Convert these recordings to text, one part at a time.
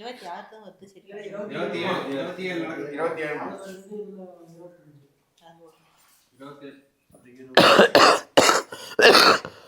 இருபத்தி ஆறு தான் வருது சரி. இருபத்தி ஏழு இருபத்தி ஏழு நடக்குது. இருபத்தி ஏழு.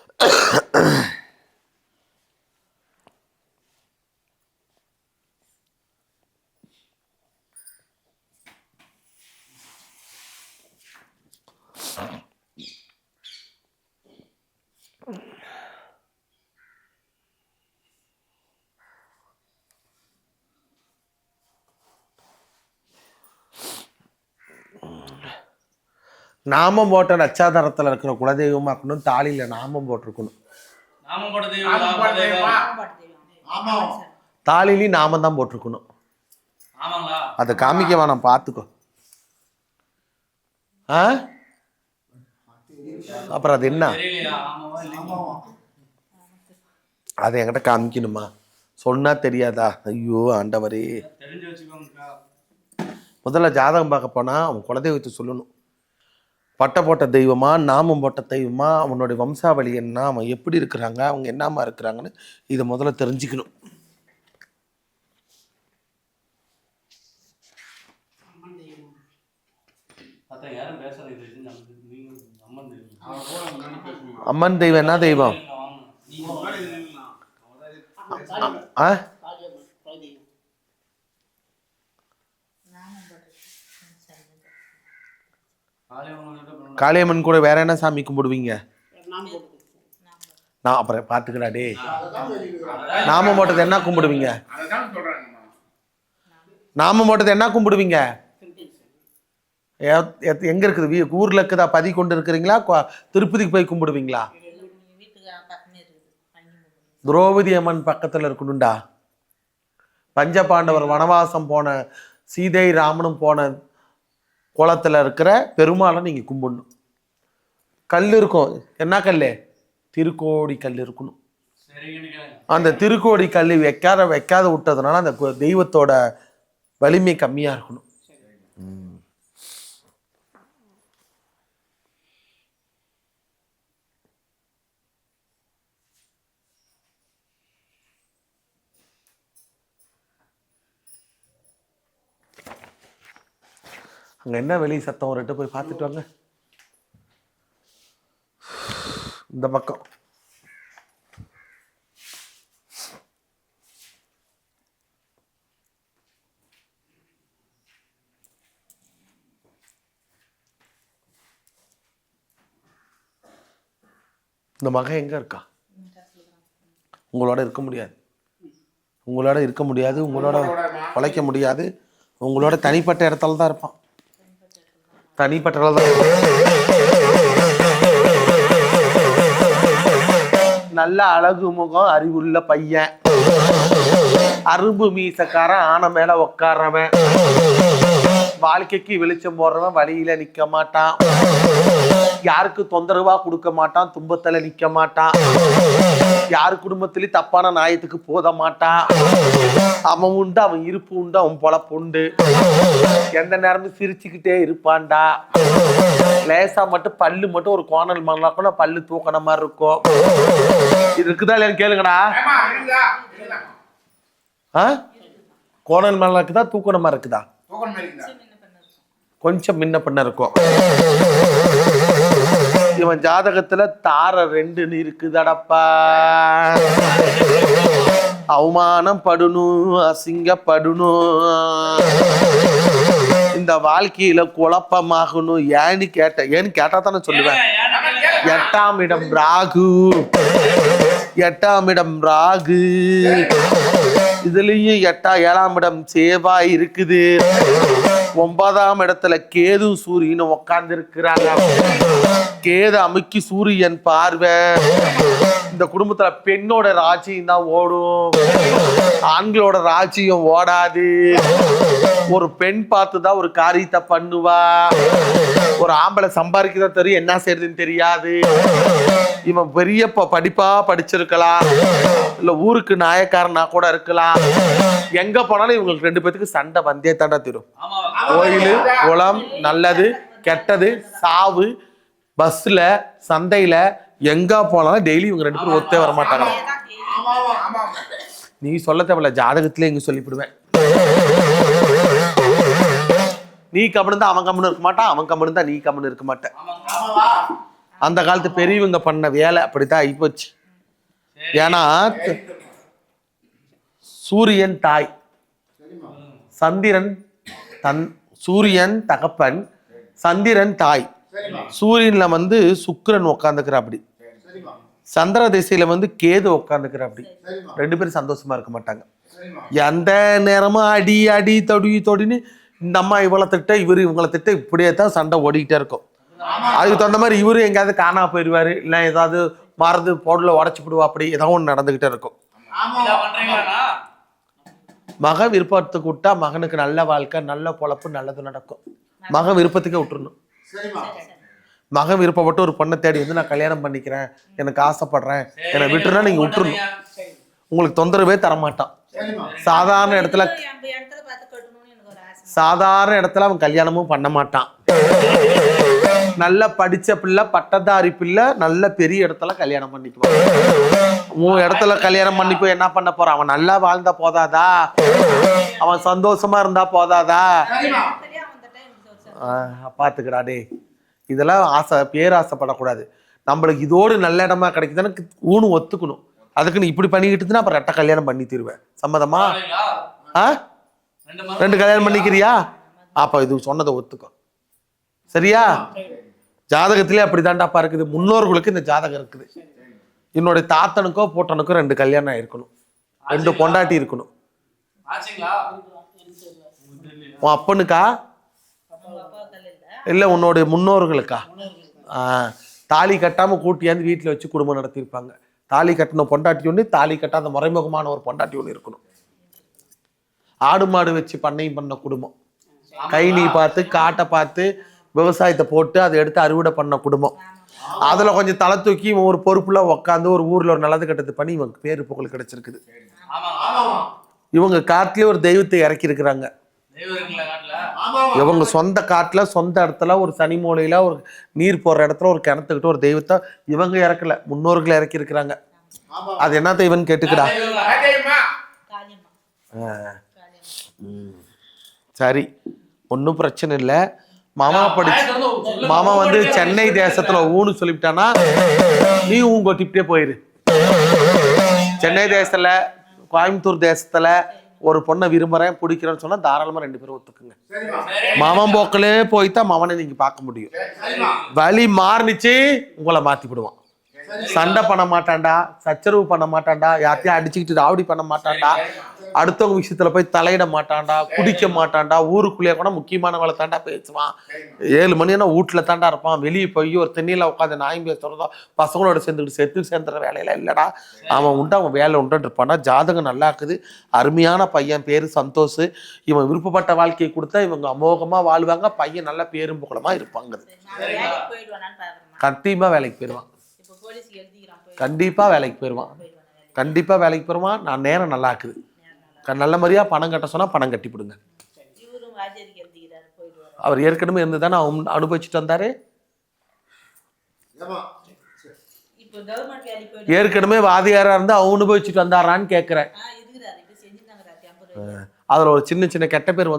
நாமம் போட்ட நச்சாதாரத்துல இருக்கிற குலதெய்வமாக்கணும் தாலியில நாமம் போட்டிருக்கணும். தாலிலையும் நாமம் தான் போட்டிருக்கணும். ஆமாங்களா? அதை காமிக்க வேணாம் பார்த்துக்கோ. ஆ? அப்புறம் அது என்ன? அதை என்கிட்ட காமிக்கணுமா? சொன்னா தெரியாதா? ஐயோ ஆண்டவரே. முதல்ல ஜாதகம் பார்க்க போனா அவன் குலதெய்வத்தை சொல்லணும். பட்டை போட்ட தெய்வமா நாமம் போட்ட தெய்வமா அவனுடைய வம்சாவளி என்ன அவன் எப்படி இருக்கிறாங்க அவங்க என்னமா இருக்கிறாங்கன்னு இதை முதல்ல தெரிஞ்சுக்கணும். அம்மன் தெய்வம். என்ன தெய்வம். ஆ நாமம் போட்டு சரி. காளியம்மன் கூட வேற என்ன சாமி கும்பிடுவீங்க. நான் அப்புறம் பார்த்துக்கடா டே. நாமம் போட்டது என்ன கும்பிடுவீங்க. நாமம் போட்டது என்ன கும்பிடுவீங்க? எங்க இருக்குது? வீ ஊர்ல இருக்குதா? பதி கொண்டு இருக்கிறீங்களா? திருப்பதிக்கு போய் கும்பிடுவீங்களா? திரௌபதி அம்மன் பக்கத்துல இருக்கணும்டா. பஞ்சபாண்டவர் வனவாசம் போன சீதை ராமனும் போன குளத்தில் இருக்கிற பெருமாளை நீங்கள் கும்பிடணும். கல் இருக்கும். என்ன கல் திருக்கோடி கல் இருக்கணும். அந்த திருக்கோடி கல் வைக்காத வைக்காத விட்டதுனால அந்த தெய்வத்தோட வலிமை கம்மியாக இருக்கணும். அங்க என்ன வெளி சத்தம் ஒரு போய் பார்த்துட்டு வாங்க. இந்த பக்கம். இந்த மகன் எங்க இருக்கா? உங்களோட இருக்க முடியாது. உங்களோட இருக்க முடியாது. உங்களோட உழைக்க முடியாது. உங்களோட தனிப்பட்ட இடத்துல தான் இருப்பான். தனிப்பட்ட நல்ல அழகு முகம் அறிவுள்ள பையன். அரும்பு மீசக்காரன் ஆன மேல உட்கார்றவன் வாழ்க்கைக்கு வெளிச்சம் போடுறவன் வழியில நிக்க மாட்டான். யாருக்கு தொந்தரவா கொடுக்க மாட்டான் துன்பத்துல நிக்க மாட்டான். யார் குடும்பத்திலயும் தப்பான நாயத்துக்கு போத மாட்டான். அவன் உண்டு அவன் இருப்பு உண்டு அவன் பொழப்பு உண்டு. எந்த நேரமும் சிரிச்சுக்கிட்டே இருப்பான்டா. லேசா மட்டும் பல்லு மட்டும் ஒரு கோணல் மண்ணாக்குனா பல்லு தூக்கின மாதிரி இருக்கும். இது இருக்குதா இல்லையான்னு கேளுங்கடா. ஆ? கோணல் மண்ணா இருக்குதா தூக்கணமா இருக்குதா? கொஞ்சம் முன்ன பின்ன இருக்கும். இவன் ஜாதகத்துல தார ரெண்டுன்னு இருக்குதடப்பா. அவமானம் படணும் அசிங்கப்படணும் இந்த வாழ்க்கையில குழப்பமாகணும். ஏன்னு கேட்ட ஏன்னு கேட்டா தானே சொல்லுவேன். எட்டாம் இடம் ராகு. எட்டாம் இடம் ராகு. இதுலயும் எட்டா ஏழாம் இடம் சேவா இருக்குது. ஒன்பதாம் இடத்துல கேது சூரியன் உட்கார்ந்து இருக்கிறாங்க கேது அமுக்கி சூரியன் பார்வை. இந்த குடும்பத்துல பெண்ணோட ராஜ்யம் தான் ஓடும். ஆண்களோட ராஜ்யம் ஓடாது. ஒரு பெண் பார்த்து தான் ஒரு காரியத்தை பண்ணுவா? ஒரு ஆம்பளை சம்பாதிக்கதான் தெரியும் என்ன செய்யறதுன்னு தெரியாது. இவன் பெரிய படிப்பா படிச்சிருக்கலாம். இல்ல ஊருக்கு நாயக்காரனா கூட இருக்கலாம். எங்க போனாலும் இவங்களுக்கு ரெண்டு பேத்துக்கு சண்டை வந்தே தாண்டா தரும். கோயில் குளம் நல்லது கெட்டது சாவு பஸ்ல சந்தையில எங்க போனாலும் டெய்லி இவங்க ரெண்டு பேரும் ஒத்தே வர மாட்டாங்க ஆமா ஆமா ஆமா. நீ சொல்ல தேவையில்ல ஜாதகத்திலே இங்க சொல்லிவிடுவேன். நீ கம்முன்னு அவன் கம்முன்னு இருக்க மாட்டான் அவன் கம்முன்னு தான் நீ கம்முன்னு இருக்க மாட்டேன். அந்த காலத்து பெரியவங்க பண்ண வேலை அப்படித்தான் ஆயிப்போச்சு ஏன்னா சூரியன் தாய். சந்திரன் தன் சூரியன் தகப்பன் சந்திரன் தாய். சூரியன்ல வந்து சுக்கிரன் உட்காந்துக்கிற அப்படி சந்திர திசையில வந்து கேது உட்காந்துக்கிற அப்படி ரெண்டு பேரும் சந்தோஷமா இருக்க மாட்டாங்க. எந்த நேரமும் அடி அடி தொடி தொடின்னு இந்த அம்மா இவளை திட்ட இவர் இவங்களை திட்ட இப்படியே தான் சண்டை ஓடிக்கிட்டே இருக்கும். அதுக்கு தகுந்த மாதிரி இவரு எங்கேயாவது காணா போயிடுவார் இல்லை ஏதாவது மறந்து பொருளை உடச்சி விடுவா அப்படி ஏதாவது ஒன்று நடந்துகிட்டே இருக்கும். மக விருப்பத்துக்கு விட்டா மகனுக்கு நல்ல வாழ்க்கை நல்ல பொழப்பு நல்லது நடக்கும். மகன் விருப்பத்துக்கே விட்டுருணும் மகன் விருப்பப்பட்டு ஒரு பொண்ணை தேடி வந்து நான் கல்யாணம் பண்ணிக்கிறேன் எனக்கு ஆசைப்படுறேன் என்னை விட்டுருனா நீங்க விட்டுருணும் உங்களுக்கு தொந்தரவே தரமாட்டான். சாதாரண இடத்துல அந்த இடத்துல பார்த்து கட்டணும்னு எனக்கு ஒரு ஆசை சாதாரண இடத்துல அவன் கல்யாணமும் பண்ண மாட்டான். நல்ல படிச்ச பிள்ளை பட்டதாரி பிள்ளை நல்ல பெரிய இடத்துல கல்யாணம் பண்ணிக்குவான். உன் இடத்துல கல்யாணம் பண்ணி போய் என்ன பண்ண போறான்? அவன் நல்லா வாழ்ந்தா போதாதா? அவன் சந்தோஷமா இருந்தா போதாதா? பாத்துக்கடா டேய். இதெல்லாம் ஆசை பேராசைப்படக்கூடாது நம்மளுக்கு இதோடு நல்ல இடமா கிடைக்குதுன்னு ஊனு ஒத்துக்கணும். அதுக்கு நீ இப்படி பண்ணிக்கிட்டு இருந்தா அப்புறம் ரெட்ட கல்யாணம் பண்ணி தருவேன். சம்மதமா? ஆ? ரெண்டு கல்யாணம் பண்ணிக்கிறியா? அப்ப இது சொன்னதை ஒத்துக்கோ. சரியா? ஜாதகத்திலே அப்படிதான்டாப்பா இருக்குது. முன்னோர்களுக்கு இந்த ஜாதகம் இருக்குது. என்னுடைய தாத்தனுக்கோ போட்டனுக்கோ ரெண்டு கல்யாணம் இருக்கணும். ரெண்டு பொண்டாட்டி இருக்கணும். உன் அப்பனுக்கா? இல்லை உன்னுடைய முன்னோர்களுக்கா? ஆ. தாலி கட்டாம கூட்டியாந்து வீட்டில் வச்சு குடும்பம் நடத்தியிருப்பாங்க. தாலி கட்டின பொண்டாட்டி ஒன்று தாலி கட்டாத மறைமுகமான ஒரு பொண்டாட்டி ஒன்று இருக்கணும். ஆடு மாடு வச்சு பண்ணையும் பண்ண குடும்பம். கைனி பார்த்து காட்டை பார்த்து விவசாயத்தை போட்டு அதை எடுத்து அறுவடை பண்ண குடும்பம். அதில் கொஞ்சம் தலை தூக்கி ஒரு பொறுப்புல உட்காந்து ஒரு ஊரில் ஒரு நல்லது கட்டத்து பண்ணி இவங்க பேரு புகழ் கிடைச்சிருக்குது. இவங்க காட்டிலே ஒரு தெய்வத்தை இறக்கி இருக்கிறாங்க. இவங்க சொந்த காட்டுல சொந்த இடத்துல ஒரு சனி மூலையில ஒரு நீர் போற இடத்துல ஒரு கிணத்துக்கிட்ட ஒரு தெய்வத்தை இவங்க இறக்கல முன்னோர்கள் இறக்கி இருக்கிறாங்க. அது என்ன தெய்வம்னு கேட்டுக்கடா? சரி ஒன்றும் பிரச்சனை இல்லை. மாமா படிச்சு. மாமா வந்து சென்னை தேசத்துல ஊன்னு சொல்லிவிட்டானா நீ ஊன் கொட்டிக்கிட்டே போயிரு. சென்னை தேசத்துல கோயம்புத்தூர் தேசத்துல ஒரு பொண்ணை விரும்புறேன் பிடிக்கிறேன்னு சொன்னா தாராளமா ரெண்டு பேரும் ஒத்துக்குங்க. மாமன் போக்கிலே போய் தான் மாமனை நீங்க பார்க்க முடியும். வழி மாறுனுச்சு உங்களை மாத்தி விடுவான் சண்டை பண்ண மாட்டான்டா சச்சரவு பண்ண மாட்டான்டா யார்த்தையும் அடிச்சுக்கிட்டு ராவடி பண்ண மாட்டான்டா அடுத்தவங்க விஷயத்துல போய் தலையிட மாட்டான்டா குடிக்க மாட்டான்டா ஊருக்குள்ளேயே கூட முக்கியமானவளை தாண்டா பேசுவான். ஏழு மணினா வீட்டுல தாண்டா இருப்பான். வெளியே போய் ஒரு தென்னில உட்காந்து நாயும் பேசுறதோ பசங்களோட சேர்ந்துக்கிட்டு செத்து சேர்ந்துற வேலையில இல்லடா. அவன் உண்டு அவன் வேலை உண்டுன்னு இருப்பானா ஜாதகம் நல்லா இருக்குது. அருமையான பையன் பேரு சந்தோஷ். இவன் விருப்பப்பட்ட வாழ்க்கையை கொடுத்தா இவங்க அமோகமா வாழ்வாங்க. பையன் நல்ல பேரும் புகழமா இருப்பாங்க. கண்டிப்பா வேலைக்கு போயிடுவான். இப்போ போலீஸ் எழுதிக்கிறான் போய் கண்டிப்பா வேலைக்கு போயிடுவான். போயிடுவானா வேலைக்கு கண்டிப்பா வேலைக்கு போயிடுவான். நான் நேரம் நல்லா இருக்குது. க- நல்ல மாதிரியா பணம் கட்ட சொன்னா பணம் கட்டி போயிடுவாரு. அவர் ஏற்கனவே இருந்து தானே அனுபவிச்சுட்டு வந்தாரு? ஏற்கனவே வாதியாரா இருந்து அவங்க அனுபவிச்சுட்டு வந்தாரான்னு கேட்கிறேன் அதுல ஒரு சின்ன சின்ன கெட்ட பேர்